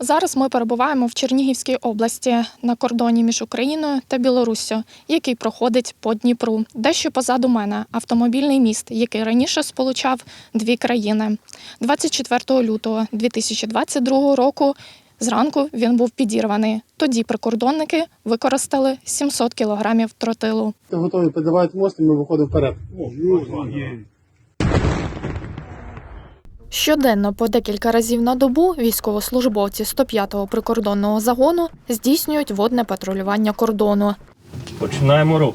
Зараз ми перебуваємо в Чернігівській області на кордоні між Україною та Білоруссю, який проходить по Дніпру. Дещо позаду мене автомобільний міст, який раніше сполучав дві країни. 24 лютого 2022 року зранку він був підірваний. Тоді прикордонники використали 700 кілограмів тротилу. Готові підривають мост і ми виходимо вперед. Щоденно по декілька разів на добу військовослужбовці 105-го прикордонного загону здійснюють водне патрулювання кордону. Починаємо рух.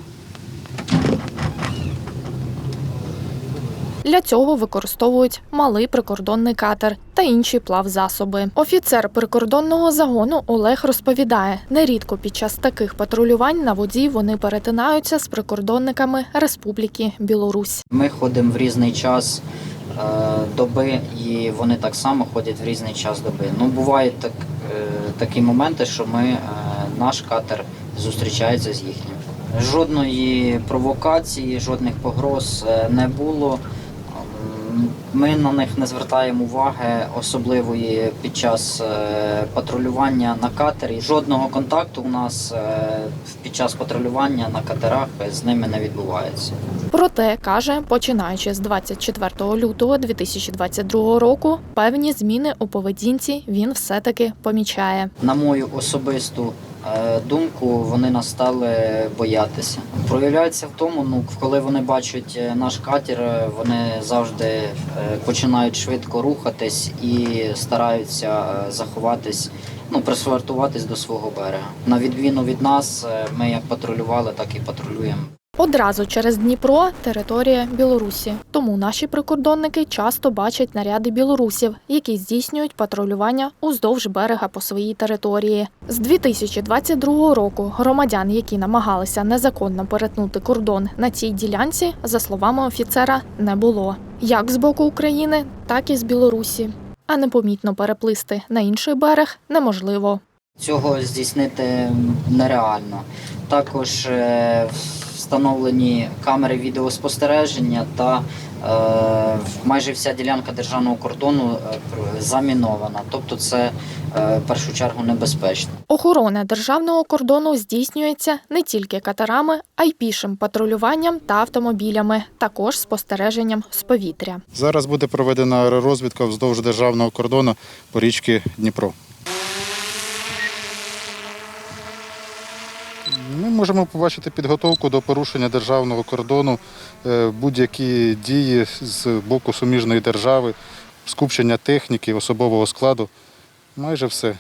Для цього використовують малий прикордонний катер та інші плавзасоби. Офіцер прикордонного загону Олег розповідає, нерідко під час таких патрулювань на воді вони перетинаються з прикордонниками Республіки Білорусь. Ми ходимо в різний час доби, і вони так само ходять в різний час доби. Ну, бувають так, е, такі моменти, що ми, е, наш катер зустрічається з їхнім. Жодної провокації, жодних погроз е, не було. Ми на них не звертаємо уваги особливої під час е, патрулювання на катері. Жодного контакту у нас е, під час патрулювання на катерах з ними не відбувається. Проте каже, починаючи з 24 лютого 2022 року, певні зміни у поведінці він все-таки помічає. На мою особисту думку, вони нас стали боятися. Проявляється в тому, ну коли вони бачать е, наш катер, е, вони завжди е, починають швидко рухатись і стараються е, заховатись. Ну, присвартуватись до свого берега. На відміну від нас, е, ми як патрулювали, так і патрулюємо. Одразу через Дніпро територія Білорусі. Тому наші прикордонники часто бачать наряди білорусів, які здійснюють патрулювання уздовж берега по своїй території. З 2022 року громадян, які намагалися незаконно перетнути кордон на цій ділянці, за словами офіцера, не було як з боку України, так і з Білорусі. А непомітно переплисти на інший берег неможливо. Цього здійснити нереально. Також е, встановлені камери відеоспостереження та е, майже вся ділянка державного кордону е, замінована. Тобто це е, в першу чергу небезпечно. Охорона державного кордону здійснюється не тільки катерами, а й пішим патрулюванням та автомобілями, також спостереженням з повітря. Зараз буде проведена розвідка вздовж державного кордону по річці Дніпро. Ми можемо побачити підготовку до порушення державного кордону, е, будь-які дії з боку суміжної держави, скупчення техніки, особового складу. Майже все.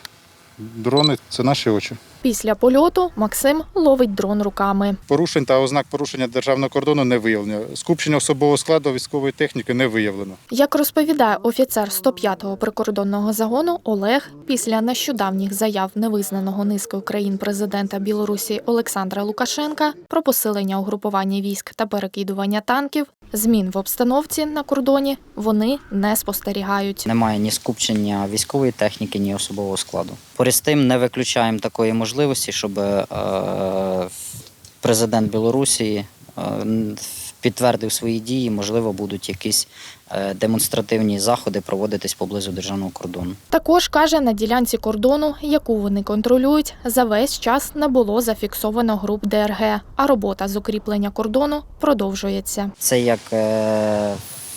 Дрони це наші очі. Після польоту Максим ловить дрон руками. Порушень та ознак порушення державного кордону не виявлено. Скупчення особового складу військової техніки не виявлено. Як розповідає офіцер 105-го прикордонного загону Олег, після нещодавніх заяв невизнаного низкою країн президента Білорусі Олександра Лукашенка про посилення угрупування військ та перекидування танків, змін в обстановці на кордоні вони не спостерігають. Немає ні скупчення військової техніки, ні особового складу. Поряд з тим не виключаємо такої можливості, щоб е, президент Білорусі е, підтвердив свої дії. Можливо, будуть якісь е, демонстративні заходи проводитись поблизу державного кордону. Також каже, на ділянці кордону, яку вони контролюють, за весь час не було зафіксовано груп ДРГ, а робота з укріплення кордону продовжується. Це як е,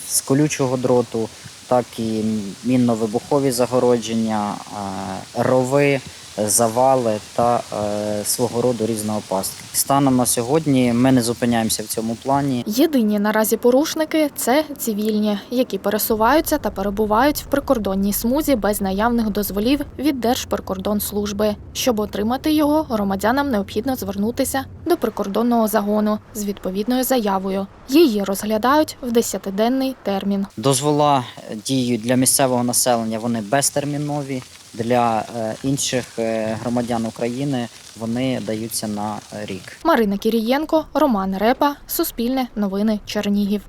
з колючого дроту, так і мінно-вибухові загородження, е, рови, завали та е, свого роду різноопастки. Станом на сьогодні ми не зупиняємося в цьому плані. Єдині наразі порушники це цивільні, які пересуваються та перебувають в прикордонній смузі без наявних дозволів від Держприкордонслужби. Щоб отримати його, громадянам необхідно звернутися до прикордонного загону з відповідною заявою. Її розглядають в 10-денний термін. Дозвола е, діють для місцевого населення, вони безтермінові. Для е, інших е, громадян України вони даються на е, рік. Марина Кірієнко, Роман Репа, Суспільне новини Чернігів.